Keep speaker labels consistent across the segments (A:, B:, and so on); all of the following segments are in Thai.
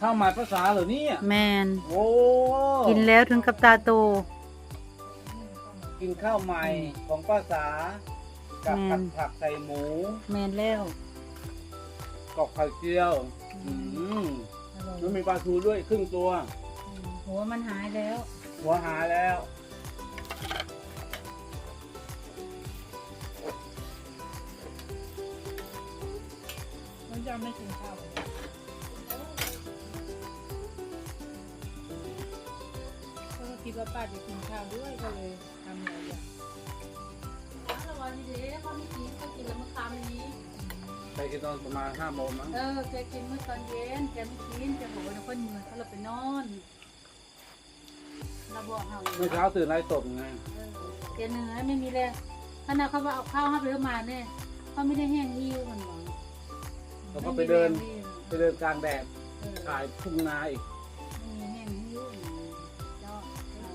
A: ข้าวหมายภาษาเหรอเนี่ย
B: แมน
A: โอ้
B: กินแล้วถึงกับตาโต
A: กินข้าวใหม่ของภาษา กับ
B: แม่
A: ผั
B: น
A: ดผักใส่หมู
B: แมนแล้ว
A: กับไข่เจียวอืมแล้วมีปลาทูด้วยครึ่งตัว
B: หัวมันหายแล้ว
A: หัวหาแล้ว
C: ก็เลยทำหลายอย่าง
B: ระวังดีๆเขาไม่กินเขากินแล้วเมื่อคืนนี้
A: ไปกินตอนประมาณห้าโมงมั้ง
B: เออแกกินเมื่อตอนเย็นแกไม่กินแกบอกว่าเราคนเหนื่อยเขาเราไปนอนเราบอกเขา
A: เมื่อเช้าตื่นไล่ตบไง
B: เออแกเหนื่อยไม่มีแรงขณะเขาว่าเอาข้าวให้ไปเอามาเนี่ยเขาไม่ได้แห้งหิ้วมันหวัง
A: แล้วก็ไปเดิน
B: ม่มีแรง
A: ไปเดินกลางแดด
B: เออ
A: ถ่ายทุ่งนาอีก
B: ไม่มีแห้งหิ้วเจ้า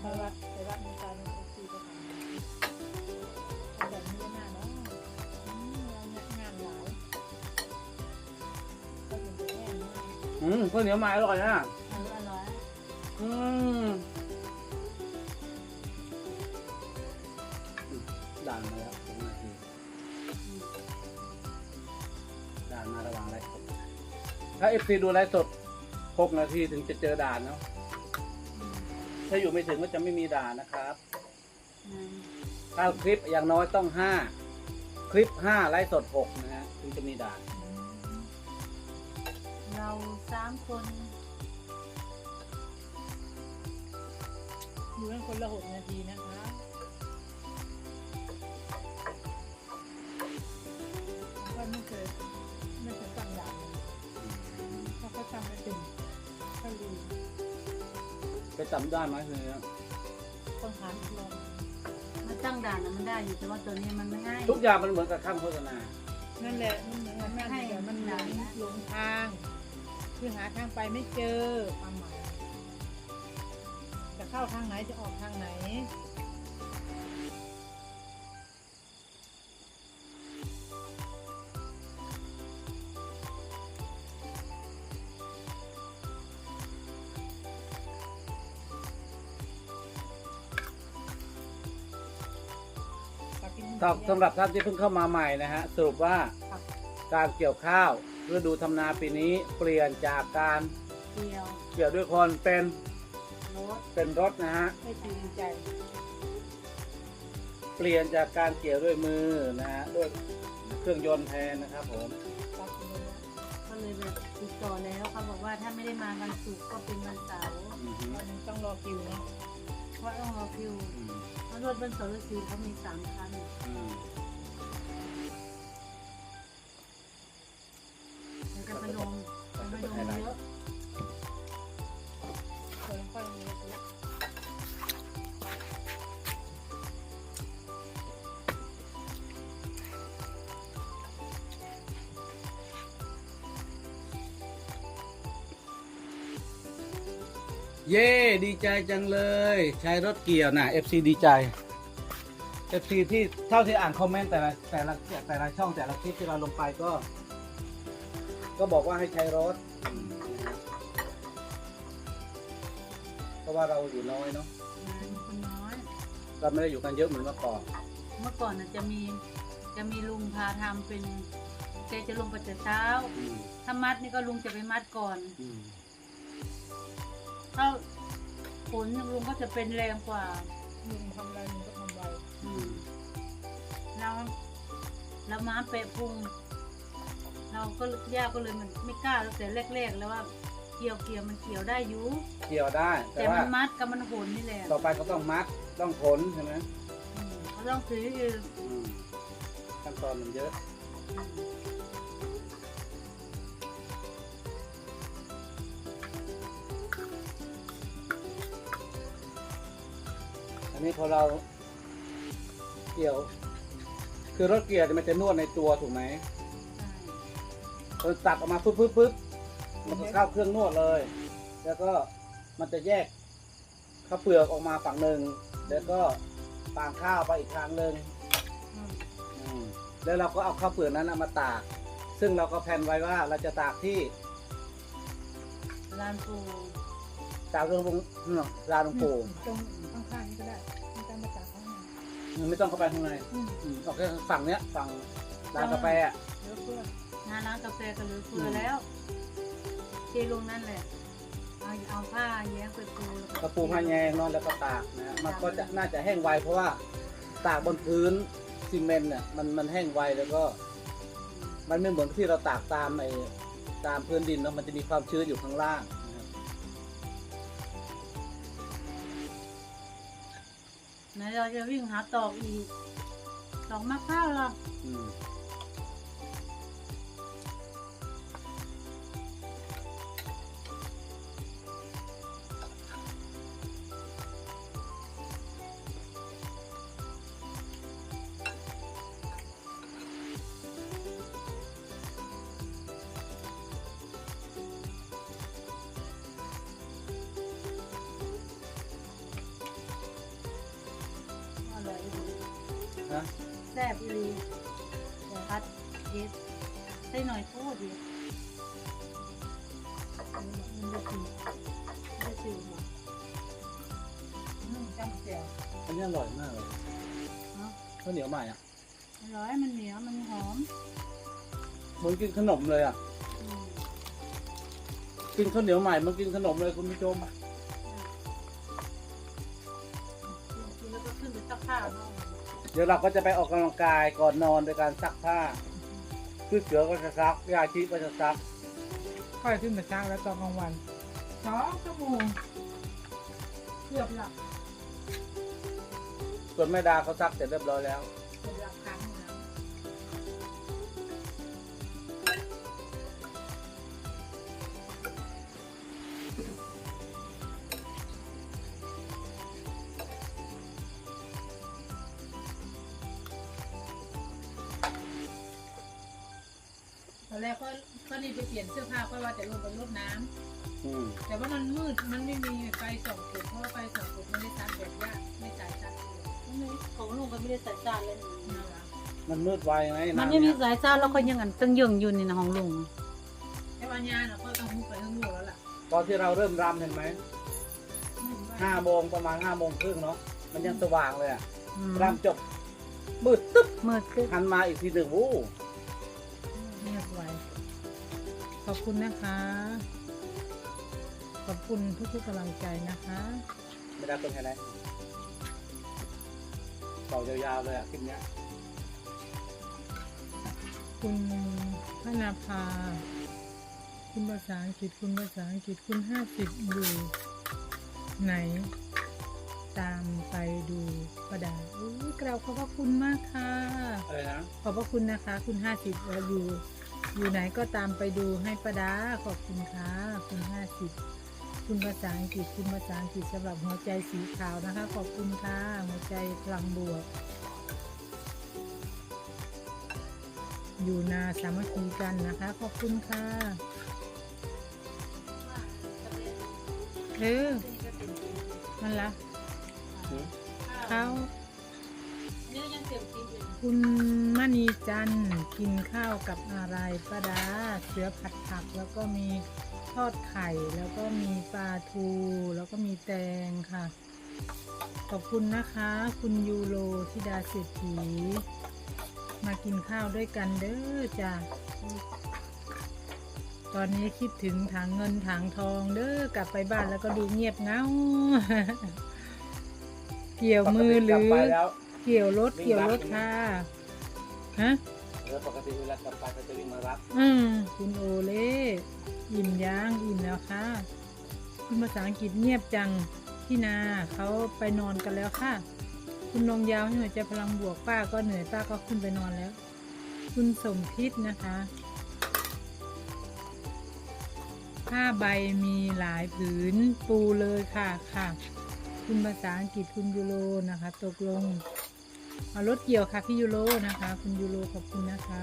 C: ไปวัดไปวัดมีการ อืม
A: ข้าวเหนียวไม้อร่อยนะ
B: เอออร่อย
A: อืมด่านมาแล้วสองนาที
B: อืม
A: ด่านมาระหว่างไลฟ์สดถ้าเอฟซีดูไลฟ์สดหกนาทีถึงจะเจอด่านเนาะถ้าอยู่ไม่ถึงก็จะไม่มีด่านนะครับ
B: อืม
A: ถ้าคลิปอย่างน้อยต้องห้าคลิปห้าไลฟ์สดหกนะฮะถึงจะมีด่าน
B: เราสามคน
C: อยู่กันคนละหกนาทีนะคะว่าไม่เคยไม่เคยตั้งด่านเลยเพราะเขาตั้งไม่เป็นเขาลืม
A: ไปจำได้ไหมเฮีย
C: ต้องหาอีกรอบ
B: มันตั้งด่านนะมันได้อยู่แต่ว่าตัวนี้มันไม่ให้
A: ทุกอย่างมันเหมือนกับข้ามโฆษณา
C: นั่นแหละมันเหมือนกันนั่นแต่มันหลงหลงทาง คือหาทางไปไม่เจอความหมายจะเข้าทางไหนจะออกทางไหน
A: ครับสำหรับท่านที่เพิ่งเข้ามาใหม่นะฮะสรุปว่าการเกี่ยวข้าว ฤดูทำนาปีนี้เปลี่ยนจากการ
B: เดียว
A: เกี่ยวด้วยคนเป็น
B: รถ
A: เป็นรถนะฮะ
C: ไม่จริงใจ
A: เปลี่ยนจากการเกี่ยวด้วยมือนะฮะด้วยเครื่องยนต์แทนนะครับผม
C: ตัดสินใจว่า
B: ก็เลยแบบติดต่อแล้วเขาบอกว่าถ้าไม่ได้มาวันศุกร์ก็เป็นวันเสาร์
A: อือฮึ
C: วันนี้ต้องรอคิวเนาะ
B: เพราะต้องรอคิว
A: อืม
B: เพราะรถบนเสาร์ฤาษีเขามีสามคัน
A: อืม
B: เดี๋ยวจะไปลงจะไปลงเยอะ
C: เคยค่อยมี
A: เย้ดีใจจังเลย ใช้รถเกี่ยวนะ FC ดีใจ FC ที่เท่าที่อ่านคอมเมนต์แต่ละแต่ละแต่ละช่องแต่ละคลิปที่เราลงไปก็ ก็บอกว่าให้ใช้รถ เพราะว่าเราอยู่น้อยเนาะ
B: งานคนน้อย
A: เราไม่ได้อยู่กันเยอะเหมือนเมื่อก่อน
B: เมื่อก่อนน่ะจะมีจะมีลุงพาทำเป็นแกจะลงไปแต่เช้า
A: อืม
B: ถ้ามัดนี่ก็ลุงจะไปมัดก่อน
A: อืม
B: ถ้าผลลุงก็จะเป็นแรงกว่า
C: ลุงทำอะไรมึงก็ทำไว
B: อืม แล้วแล้วม้าเปะพุง เราก็ย่าก็เลยมันไม่กล้าตั้งแต่แรก ๆ แล้วว่าเกี่ยวเกี่ยวมันเกี่ยวได้อยู่
A: เกี่ยวได้ แต่
B: แต่
A: ว่า
B: มันมัดกับมันโหนนี่แหละ
A: ต่อไปก็ต้องมัดต้องขนใช่ไหม
B: อืมเขาต้องซื้อคือ
A: อืมขั้นตอนมันเยอะ อันนี้พอเราเกี่ยว คือรถเกี่ยวเนี่ยมันจะนวดในตัวถูกไหม เราตัดออกมาปึ๊บปึ๊บปึ๊บมันก็เข้าเครื่องนวดเลย แล้วก็มันจะแยกข้าวเปลือกออกมาฝั่งหนึ่งแล้วก็ปางข้าวไปอีกทางหนึ่ง
B: อืม
A: อืมแล้วเราก็เอาข้าวเปลือกนั้นเอามาตาก ซึ่งเราก็แพลนไว้ว่าเราจะตากที่
B: ลานปู
A: ตากเรื่องวงเนาะลานหลวงปู่
C: ตรงข้างๆนี่ก็ได้ไม่ต้องมาจากข้างใน
A: ไม่ต้องเข้าไปข้างใน
C: อืม
A: อืมออกแค่ฝั่งเนี้ยฝั่งร้านกาแฟอะ
C: เดี๋ยวเพื่อน
B: งานร้านกาแฟก็เหลือเฟือ
A: ม
B: แล้วเทลงนั่นแหละเอาเอาผ้าแย้งไปปูแล้ว
A: กระปูผ้าแยงนอนแล้วก็ตากนะมันก็จะน่าจะแห้งไวเพราะว่าตากบนพื้นซีเมนต์เนี่ยมันมันแห้งไวแล้วก็ มันไม่เหมือนที่เราตากตามไอ้ตามพื้นดินเนาะมันจะมีความชื้นอยู่ข้างล่างนะครับ
B: ไหนเราจะวิ่งหาตอกอีกตอกมะพร้าวเรา
A: อืม นะ
B: แซ่บอีหลีพัดเย็ดใส่หน่อยโทษดิมันจะสีจะสีหมด
C: อืมจำเจียว
A: อันนี้อร่อยมากเลย
B: เนาะ
A: ข้าวเหนียวใหม่อะ
B: อร่อยมันเหนียวมันหอม
A: เหมือนกินขนมเลยอะ
B: อืม
A: กินข้าวเหนียวใหม่มันกินขนมเลยคุณผู้ชม
B: กินแล้วก็ขึ้นไปซักผ้าเนาะ
A: เดี๋ยวเราก็จะไปออกกำลังกายก่อนนอนโดยการซักผ้าคือเสือก็จะซักยาชีก็จะซัก
C: ค่อยขึ้นมาช้าแล้วตอนกลางวันสองชั่วโมงเกือบหลับ
A: ส่วนแม่ดาเขาซักเสร็จเรียบร้อยแล้ว
C: อนแรกก็ก็รีบไปเปลี่ยนเสื้อผ้าเพราะว่าจะลงไปรดน้ำ
A: อืม
C: แต่ว่ามันมืดมันไม่มีไฟส่องจุดเพราะว่าไฟส่องจุดมันไม่ชัดแบบยากไม่จ่ายชัดเลย
B: ของลุงก็ไม่ได้ใส่จานเลย
C: นั่นแหละ
A: มันมืดไวไง
B: มันำไม่มี
A: เย
B: สายจานแล้วก็ยังอันตึงยึงอยู่นี่นะของลุง
C: แต่วันยาเนาะก็ต้องมุกไปข้างนอกแล้วล่ะ
A: ตอนที่เราเริ่มรำเห็นไหม
C: มืด
A: ห้าโมงประมาณห้าโมงครึ่งเนาะมันยังสว่างเลยอะ
B: อืม
A: รำจบมืดตึ๊บ
B: มืดขึ้น
A: หันมาอีกทีหนึ่งวู้
C: เงียบไวขอบคุณนะคะ ขอบคุณทุกๆกำลังใจนะคะ
A: ไม่ได้เป็นไงไหนต่อยาวๆเลยอะคลิปเนี้ย
C: คุณพระนาภา คุณภาษาอังกฤษ คุณภาษาอังกฤษ คุณห้าสิบอยู่ไหน ตามไปดูประดาอุ้ยกราบขอบพระคุณมากค่ะ
A: อะไรนะ
C: ขอบพระคุณนะคะ คุณห้าสิบอยู่ อยู่ไหนก็ตามไปดูให้ประดาขอบคุณค่ะคุณห้าสิบคุณภาษาอังกฤษคุณภาษาอังกฤษสำหรับหัวใจสีขาวนะคะ ขอบคุณค่ะหัวใจพลังบวก อยู่นาสามัคคีกันนะคะ ขอบคุณค่ะเออมันละ
A: หืม
C: ข้าว
B: นี่ยังเต็มกินอยู่
C: คุณ มณีจันทร์กินข้าวกับอะไรป้าดาเสือผัดผักแล้วก็มีทอดไข่ แล้วก็มีปลาทู แล้วก็มีแตงค่ะ ขอบคุณนะคะ คุณยูโรธิดาเศรษฐีมากินข้าวด้วยกันเด้อจ้ะตอนนี้คิดถึงถังเงินถังทองเด้อกลับไปบ้านแล้วก็ดูเงียบเหงาเกี่ยวมือห
A: ปกติก
C: รื
A: ลับ
C: อ
A: ไปแล้ว
C: เกี่ยวรถ
A: วิ่ง
C: เกี่ยวรถ
A: รับ
C: ค่ะ ฮะ
A: แล้วปกติเวลากลับไปเขาจะวิ่งมารับ
C: อืมคุณโอเล่อิ่มย่างอิ่มแล้วค่ะ คุณภาษาอังกฤษเงียบจังที่นาเขาไปนอนกันแล้วค่ะ คุณนงยาวให้หัวใจพลังบวกป้าก็เหนื่อยป้าก็ขึ้นไปนอนแล้ว คุณสมพิษนะคะผ้าใบมีหลายผืนปูเลยค่ะค่ะ คุณภาษาอังกฤษคุณยูโรนะคะ ตกลง เอารถเกี่ยวค่ะพี่ยูโรนะคะ คุณยูโรขอบคุณนะคะ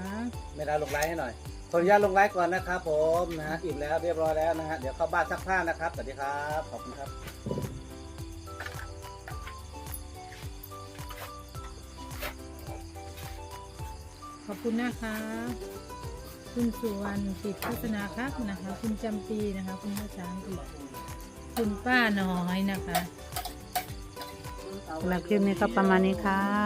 A: ไม่ได้ลงไลน์ให้หน่อยขออนุญาตลงไลน์ก่อนนะครับผมนะฮะอิ่มแล้วเรียบร้อยแล้วนะฮะเดี๋ยวเข้าบ้านซักผ้านะครับสวัสดีครับขอบคุณครับ
C: ขอบคุณนะคะ คุณสุวรรณติดพัฒนาครับนะคะ คุณจำปีนะคะ คุณภาษาอังกฤษคุณป้าน้อยนะคะ
B: สำหรับคลิปนี้ก็ประมาณนี้ค่ะ